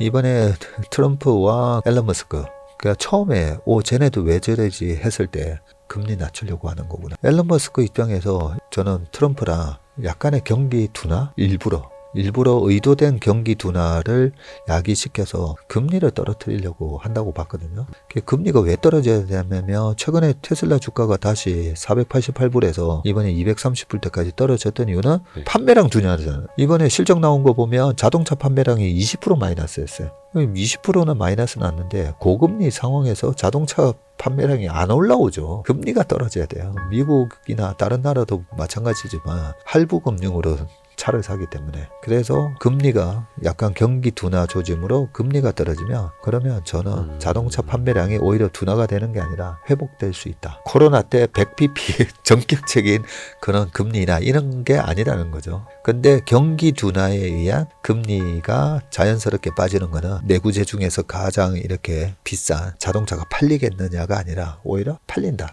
이번에 트럼프와 앨런 머스크 그러니까 처음에 오 쟤네도 왜 저러지 했을 때 금리 낮추려고 하는 거구나. 앨런 머스크 입장에서 저는 트럼프랑 약간의 경기 둔화 일부러 일부러 의도된 경기 둔화를 야기시켜서 금리를 떨어뜨리려고 한다고 봤거든요. 그 금리가 왜 떨어져야 되냐면 최근에 테슬라 주가가 다시 488불에서 이번에 230불 때까지 떨어졌던 이유는 네. 판매량 둔화잖아요. 이번에 실적 나온 거 보면 자동차 판매량이 20% 마이너스였어요. 20%는 마이너스 났는데 고금리 상황에서 자동차 판매량이 안 올라오죠. 금리가 떨어져야 돼요. 미국이나 다른 나라도 마찬가지지만 할부 금융으로 차를 사기 때문에 그래서 금리가 약간 경기 둔화 조짐으로 금리가 떨어지면 그러면 저는 음. 자동차 판매량이 오히려 둔화가 되는 게 아니라 회복될 수 있다. 코로나 때 100bp 전격적인 그런 금리나 이런 게 아니라는 거죠. 근데 경기 둔화에 의한 금리가 자연스럽게 빠지는 거는 내구재 중에서 가장 이렇게 비싼 자동차가 팔리겠느냐가 아니라 오히려 팔린다.